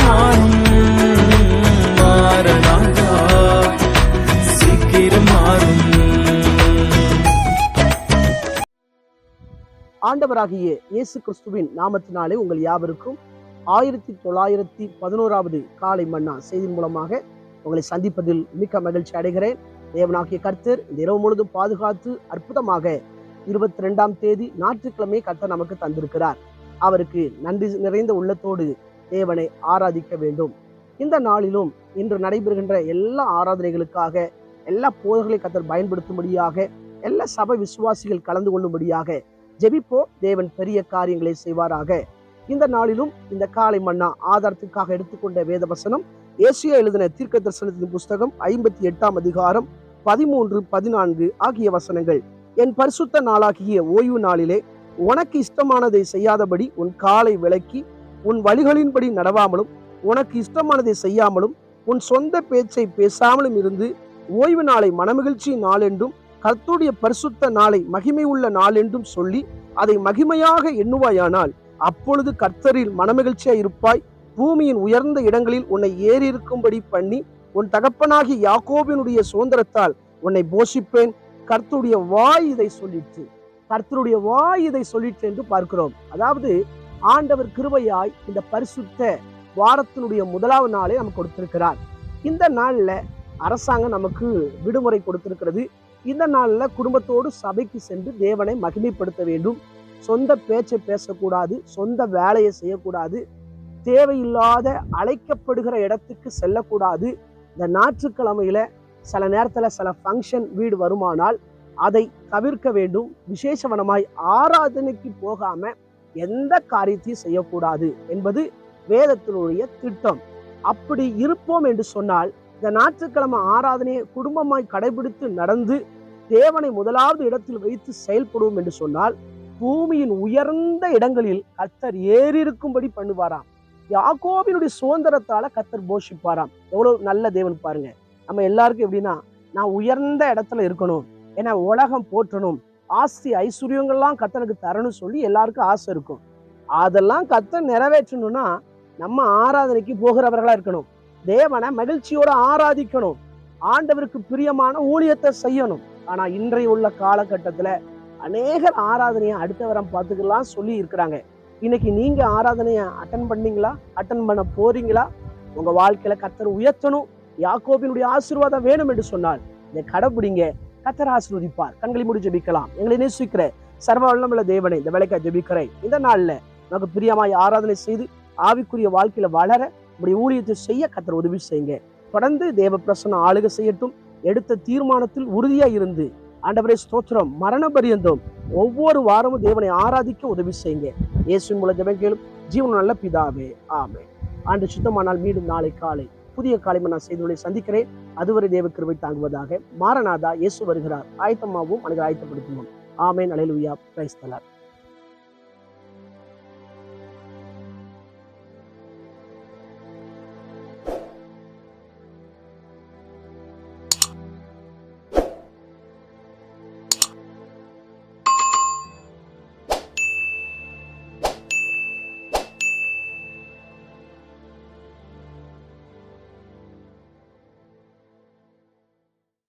மாறும் மாறனாதா சீக்கிரம் மாறும். ஆண்டவராகிய இயேசு கிறிஸ்துவின் நாமத்தினாலே உங்கள் யாவருக்கும் ஆயிரத்தி தொள்ளாயிரத்தி பதினோராவது காலை மன்னா செய்தி மூலமாக உங்களை சந்திப்பதில் மிக்க மகிழ்ச்சி அடைகிறேன். தேவனாகிய கர்த்தர் இந்த இரவு முழுதும் பாதுகாத்து அற்புதமாக இருபத்தி ரெண்டாம் தேதி ஞாயிற்றுக்கிழமை கர்த்தர் நமக்கு தந்திருக்கிறார். அவருக்கு நன்றி நிறைந்த உள்ளத்தோடு தேவனை ஆராதிக்க வேண்டும். இந்த நாளிலும் இன்று நடைபெறுகின்ற எல்லா ஆராதனைகளுக்காக எல்லா போதர்களை கத்தர் பயன்படுத்தும்படியாக எல்லா சபை விசுவாசிகள் கலந்து கொள்ளும்படியாக ஜெபிப்போ தேவன் பெரிய காரியங்களை செய்வாராக. இந்த நாளிலும் இந்த காலை மன்னா ஆதாரத்துக்காக எடுத்துக்கொண்ட வேத வசனம் ஏசியா எழுதின தீர்க்க தரிசனத்தின் புஸ்தகம் ஐம்பத்தி எட்டாம் அதிகாரம் பதிமூன்று பதினான்கு ஆகிய வசனங்கள். என் பரிசுத்த நாளாகிய ஓய்வு நாளிலே உனக்கு இஷ்டமானதை செய்யாதபடி உன் காலை விலக்கி உன் வழிகளின்படி நடவாமலும் உனக்கு இஷ்டமானதை செய்யாமலும் உன் சொந்த பேச்சை பேசாமலும் இருந்து ஓய்வு நாளை மனமகிழ்ச்சி நாளென்றும் கர்த்துடைய பரிசுத்த நாளை மகிமை உள்ள நாளென்றும் சொல்லி அதை மகிமையாக எண்ணுவாயானால் அப்பொழுது கர்த்தரில் மனமகிழ்ச்சியா இருப்பாய். பூமியின் உயர்ந்த இடங்களில் உன்னை ஏறி இருக்கும்படி பண்ணி உன் தகப்பனாகி யாக்கோபினுடைய சுதந்திரத்தால் உன்னை போஷிப்பேன். கர்த்தருடைய வாய் இதை சொல்லிட்டு கர்த்தருடைய வாய் இதை சொல்லிட்டு என்று பார்க்கிறோம். அதாவது ஆண்டவர் கிருபையாய் இந்த பரிசுத்த வாரத்தினுடைய முதலாவது நாளை நமக்கு கொடுத்திருக்கிறார். இந்த நாளில் அரசாங்கம் நமக்கு விடுமுறை கொடுத்திருக்கிறது. இந்த நாளில் குடும்பத்தோடு சபைக்கு சென்று தேவனை மகிமைப்படுத்த வேண்டும். சொந்த பேச்சை பேசக்கூடாது சொந்த வேலையை செய்யக்கூடாது தேவையில்லாத அழைக்கப்படுகிற இடத்துக்கு செல்லக்கூடாது. இந்த ஞாயிற்றுக்கிழமையில சில நேரத்தில் சில ஃபங்க்ஷன் வீடு வருமானால் அதை தவிர்க்க வேண்டும். விசேஷவனமாய் ஆராதனைக்கு போகாம எந்த காரியத்தையும் செய்யக்கூடாது என்பது வேதத்தினுடைய திட்டம். அப்படி இருப்போம் என்று சொன்னால் இந்த ஞாயிற்றுக்கிழமை ஆராதனையை குடும்பமாய் கடைபிடித்து நடந்து தேவனை முதலாவது இடத்தில் வைத்து செயல்படுவோம் என்று சொன்னால் பூமியின் உயர்ந்த இடங்களில் கத்தர் ஏறியிருக்கும்படி பண்ணுவாராம். யாக்கோபினுடைய சுதந்திரத்தால கத்தர் போஷிப்பாராம். எவ்வளவு நல்ல தேவன் பாருங்க. நம்ம எல்லாருக்கும் எப்படின்னா நான் உயர்ந்த இடத்துல இருக்கணும். ஏன்னா உலகம் போற்றணும். ஆஸ்தி ஐஸ்வர்யங்கள்லாம் கத்தனுக்கு தரணும் சொல்லி எல்லாருக்கும் ஆசை இருக்கும். அதெல்லாம் கத்த நிறைவேற்றணும்னா நம்ம ஆராதனைக்கு போகிறவர்களா இருக்கணும். தேவனை மகிழ்ச்சியோட ஆராதிக்கணும். ஆண்டவருக்கு பிரியமான ஊழியத்தை செய்யணும். ஆனா இன்றைய உள்ள காலகட்டத்துல அநேகர் ஆராதனையை அடுத்த வாரம் பார்த்துக்கலாம் சொல்லி இருக்கிறாங்க. இன்னைக்கு நீங்க ஆராதனையை அட்டன் பண்ணீங்களா? அட்டன் பண்ண போறீங்களா? உங்க வாழ்க்கையில கத்தர் உயர்த்தணும். யாக்கோபினுடைய ஆசீர்வாதம் வேணும் என்று சொன்னால் இதை கடைபிடிங்க கத்தர் ஆசீர்வதிப்பார். கண்களை மூடி ஜெபிக்கலாம். எங்களை நேசிக்கிற சர்வ வல்லமுள்ள தேவனை இந்த வேலைக்காக ஜெபிக்கிறேன். இந்த நாள்ல நமக்கு பிரியமாய் ஆராதனை செய்து ஆவிக்குரிய வாழ்க்கையில வளர உங்களுடைய ஊழியத்தை செய்ய கத்தர் உதவி செய்யுங்க. தொடர்ந்து தேவ பிரசனம் ஆளுக செய்யட்டும். எடுத்த தீர்மானத்தில் உறுதியா இருந்து ஆண்டவரே ஸ்தோத்திரம். மரண பரியந்தம். ஒவ்வொரு வாரமும் தேவனை ஆராதிக்க உதவி செய்யுங்க. இயேசுவின் மூலம் ஜெபம் கேளும். ஜீவன் நல்ல பிதாவே. ஆமே ஆண்டு சுத்தமானால் மீண்டும் நாளை காலை புதிய காலை நான் செய்திகளை சந்திக்கிறேன். அதுவரை தேவ கிருபை தாங்குவதாக மாரநாதா இயேசு வருகிறார். ஆயத்தமாகவும் அனைவரை ஆயத்தப்படுத்துவோம் ஆமேன் அலைலுயா பிரைஸ்தலார்